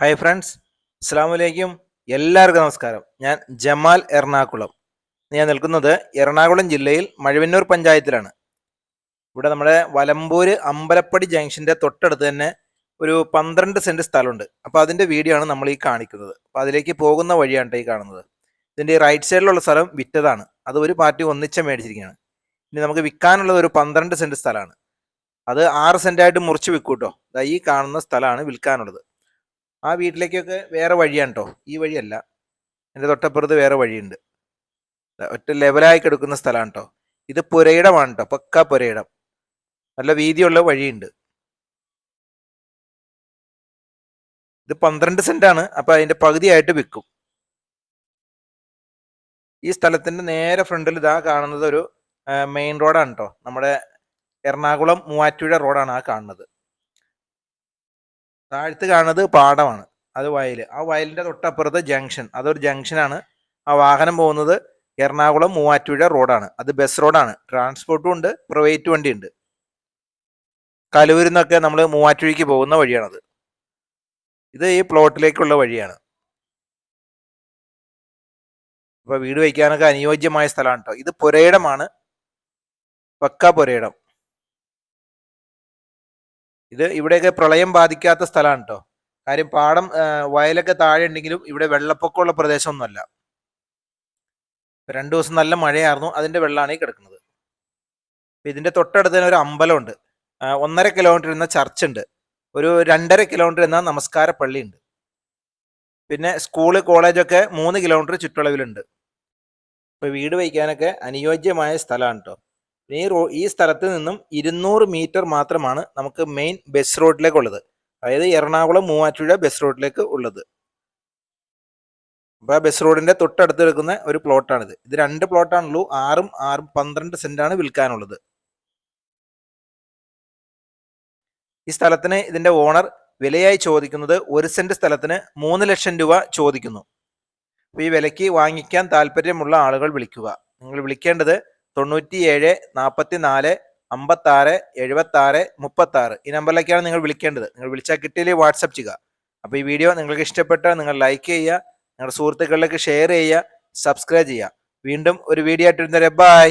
Hi friends അസ്സാം വലൈക്കും എല്ലാവർക്കും നമസ്കാരം. ഞാൻ ജമാൽ എറണാകുളം. ഞാൻ നിൽക്കുന്നത് എറണാകുളം ജില്ലയിൽ മഴവന്നൂർ പഞ്ചായത്തിലാണ്. ഇവിടെ നമ്മുടെ വലമ്പൂര് അമ്പലപ്പടി ജംഗ്ഷന്റെ തൊട്ടടുത്ത് തന്നെ ഒരു പന്ത്രണ്ട് സെന്റ് സ്ഥലമുണ്ട്. അപ്പോൾ അതിന്റെ വീഡിയോ ആണ് നമ്മൾ ഈ കാണിക്കുന്നത്. അപ്പോൾ അതിലേക്ക് പോകുന്ന വഴിയാണ് ഈ കാണുന്നത്. ഇതിന്റെ റൈറ്റ് സൈഡിലുള്ള സ്ഥലം വിറ്റതാണ്. അത് ഒരു പാർട്ടി ഒന്നിച്ച മേടിച്ചിരിക്കുകയാണ്. ഇനി നമുക്ക് വിൽക്കാനുള്ളത് ഒരു പന്ത്രണ്ട് സെന്റ് സ്ഥലമാണ്. അത് ആറ് സെന്റായിട്ട് മുറിച്ച് വിൽക്കൂട്ടോ. ഈ കാണുന്ന സ്ഥലമാണ് വിൽക്കാനുള്ളത്. ആ വീട്ടിലേക്കൊക്കെ വേറെ വഴിയാണ് കേട്ടോ ഈ വഴിയല്ല. എന്റെ തൊട്ടപ്പുറത്ത് വേറെ വഴിയുണ്ട്. ഒറ്റ ലെവലായി കിടക്കുന്ന സ്ഥലമാണ് കേട്ടോ ഇത് പുരയിടമാണ് കേട്ടോ പക്ക പുരയിടം. നല്ല വീതിയുള്ള വഴിയുണ്ട്. ഇത് പന്ത്രണ്ട് സെന്റാണ്. അപ്പം അതിന്റെ പകുതിയായിട്ട് വിൽക്കും. ഈ സ്ഥലത്തിന്റെ നേരെ ഫ്രണ്ടിൽ ഇതാ കാണുന്നത് ഒരു മെയിൻ റോഡാണ് കേട്ടോ നമ്മുടെ എറണാകുളം മൂവാറ്റുപുഴ റോഡാണ് ആ കാണുന്നത്. താഴത്ത് കാണുന്നത് പാടമാണ് അത് വയൽ ആ വയലിന്റെ തൊട്ടപ്പുറത്ത് ജംഗ്ഷൻ അതൊരു ജംഗ്ഷനാണ്. ആ വാഹനം പോകുന്നത് എറണാകുളം മൂവാറ്റുപുഴ റോഡാണ്. അത് ബസ് റോഡാണ്. ട്രാൻസ്പോർട്ടും ഉണ്ട് പ്രൈവറ്റ് വണ്ടിയുണ്ട്. കലൂരിൽ നിന്നൊക്കെ നമ്മൾ മൂവാറ്റുപുഴയ്ക്ക് പോകുന്ന വഴിയാണത്. ഇത് ഈ പ്ലോട്ടിലേക്കുള്ള വഴിയാണ്. അപ്പോൾ വീട് വയ്ക്കാനൊക്കെ അനുയോജ്യമായ സ്ഥലമാണ് കേട്ടോ ഇത് പുരയിടമാണ്. പക്ക പുരയിടം. ഇത് ഇവിടെയൊക്കെ പ്രളയം ബാധിക്കാത്ത സ്ഥലമാണ് കേട്ടോ കാര്യം പാടം വയലൊക്കെ താഴെ ഉണ്ടെങ്കിലും ഇവിടെ വെള്ളപ്പൊക്കമുള്ള പ്രദേശമൊന്നുമല്ല. രണ്ടു ദിവസം നല്ല മഴയായിരുന്നു അതിന്റെ വെള്ളമാണ് ഈ കിടക്കുന്നത്. ഇതിന്റെ തൊട്ടടുത്ത് തന്നെ ഒരു അമ്പലമുണ്ട്. ഒന്നര കിലോമീറ്റർ എന്ന ചർച്ച് ഉണ്ട് ഒരു രണ്ടര കിലോമീറ്റർ എന്ന നമസ്കാര പള്ളി ഉണ്ട് പിന്നെ സ്കൂൾ കോളേജൊക്കെ മൂന്ന് കിലോമീറ്റർ ചുറ്റളവിലുണ്ട്. ഇപ്പൊ വീട് വയ്ക്കാനൊക്കെ അനുയോജ്യമായ സ്ഥലമാണ് കേട്ടോ ഈ റോ ഈ സ്ഥലത്ത് നിന്നും ഇരുന്നൂറ് മീറ്റർ മാത്രമാണ് നമുക്ക് മെയിൻ ബസ് റോഡിലേക്ക് ഉള്ളത്. അതായത് എറണാകുളം മൂവാറ്റുപുഴ ബസ് റോഡിലേക്ക് ഉള്ളത്. അപ്പൊ ആ ബസ് റോഡിന്റെ തൊട്ടടുത്ത് എടുക്കുന്ന ഒരു പ്ലോട്ടാണിത് ഇത് രണ്ട് പ്ലോട്ടാണുള്ളൂ ആറും ആറും പന്ത്രണ്ട് സെന്റാണ് വിൽക്കാനുള്ളത്. ഈ സ്ഥലത്തിന് ഇതിന്റെ ഓണർ വിലയായി ചോദിക്കുന്നത് ഒരു സെന്റ് സ്ഥലത്തിന് മൂന്ന് ലക്ഷം രൂപ ചോദിക്കുന്നു. അപ്പൊ ഈ വിലയ്ക്ക് വാങ്ങിക്കാൻ താല്പര്യമുള്ള ആളുകൾ വിളിക്കുക. നിങ്ങൾ വിളിക്കേണ്ടത് തൊണ്ണൂറ്റി ഏഴ് നാൽപ്പത്തി നാല് അമ്പത്തി ആറ് എഴുപത്തി ആറ് മുപ്പത്തി ആറ് ഈ നമ്പറിലേക്കാണ് നിങ്ങൾ വിളിക്കേണ്ടത്. നിങ്ങൾ വിളിച്ചാൽ കിട്ടിയില്ലേ വാട്സപ്പ് ചെയ്യുക. അപ്പോൾ ഈ വീഡിയോ നിങ്ങൾക്ക് ഇഷ്ടപ്പെട്ടാൽ നിങ്ങൾ ലൈക്ക് ചെയ്യുക. നിങ്ങളുടെ സുഹൃത്തുക്കളിലേക്ക് ഷെയർ ചെയ്യുക. സബ്സ്ക്രൈബ് ചെയ്യുക. വീണ്ടും ഒരു വീഡിയോ ആയിട്ട് വരുന്നവരെ ബൈ.